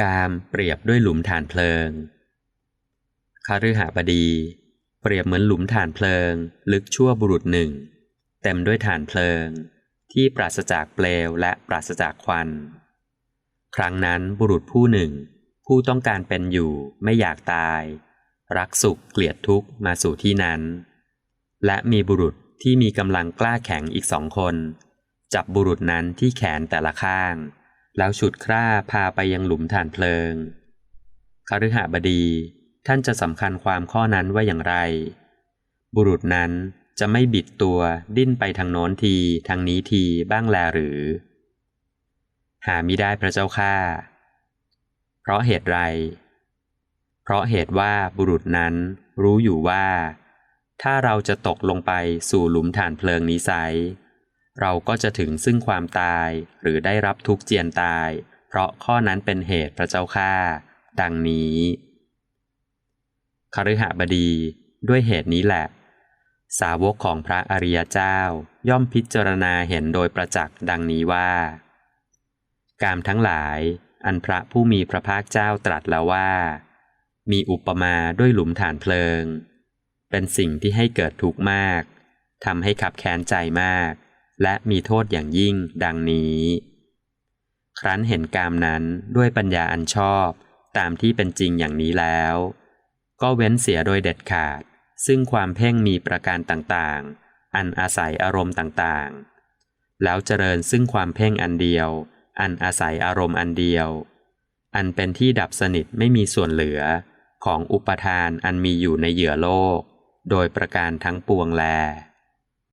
กามเปรียบด้วยหลุมฐานเพลิงคาฤหบดี เปรียบเหมือนหลุมฐานเพลิง ลึกชั่วบุรุษหนึ่ง เต็มด้วยฐานเพลิง ที่ปราศจากเปลวและปราศจากควัน ครั้งนั้นบุรุษผู้หนึ่ง ผู้ต้องการเป็นอยู่ไม่อยากตาย รักสุขเกลียดทุกข์มาสู่ที่นั้น และมีบุรุษที่มีกำลังกล้าแข็งอีกสองคน จับบุรุษนั้นที่แขนแต่ละข้าง แล้วฉุดคร่าพาไปยังหลุมฐานเพลิงคฤหบดี ท่านจะสำคัญความข้อนั้นว่าอย่างไร บุรุษนั้นจะไม่บิดตัวดิ้นไปทางโน้นทีทางนี้ทีบ้างแลหรือ หามิได้พระเจ้าข้าเพราะเหตุไร เพราะเหตุว่าบุรุษนั้นรู้อยู่ว่า ถ้าเราจะตกลงไปสู่หลุมฐานเพลิงนี้ไซ เราก็จะถึงซึ่งความตายหรือได้รับทุกข์เจียนตาย เพราะข้อนั้นเป็นเหตุพระเจ้าข้าดังนี้คฤหบดีด้วยเหตุนี้แหละ สาวกของพระอริยเจ้าย่อมพิจารณาเห็นโดยประจักษ์ดังนี้ว่า กามทั้งหลายอันพระผู้มีพระภาคเจ้าตรัสแล้วว่า มีอุปมาด้วยหลุมฐานเพลิง เป็นสิ่งที่ให้เกิดทุกข์มากทำให้ขับแค้นใจมาก และมีโทษอย่างยิ่งดังนี้ ครั้นเห็นกามนั้นด้วยปัญญาอันชอบตามที่เป็นจริงอย่างนี้แล้ว ก็เว้นเสียโดยเด็ดขาด ซึ่งความเพ่งมีประการต่างๆ อันอาศัยอารมณ์ต่างๆ แล้วเจริญซึ่งความเพ่งอันเดียว อันอาศัยอารมณ์อันเดียว อันเป็นที่ดับสนิทไม่มีส่วนเหลือของอุปทานอันมีอยู่ในเหยื่อโลก โดยประการทั้งปวงแล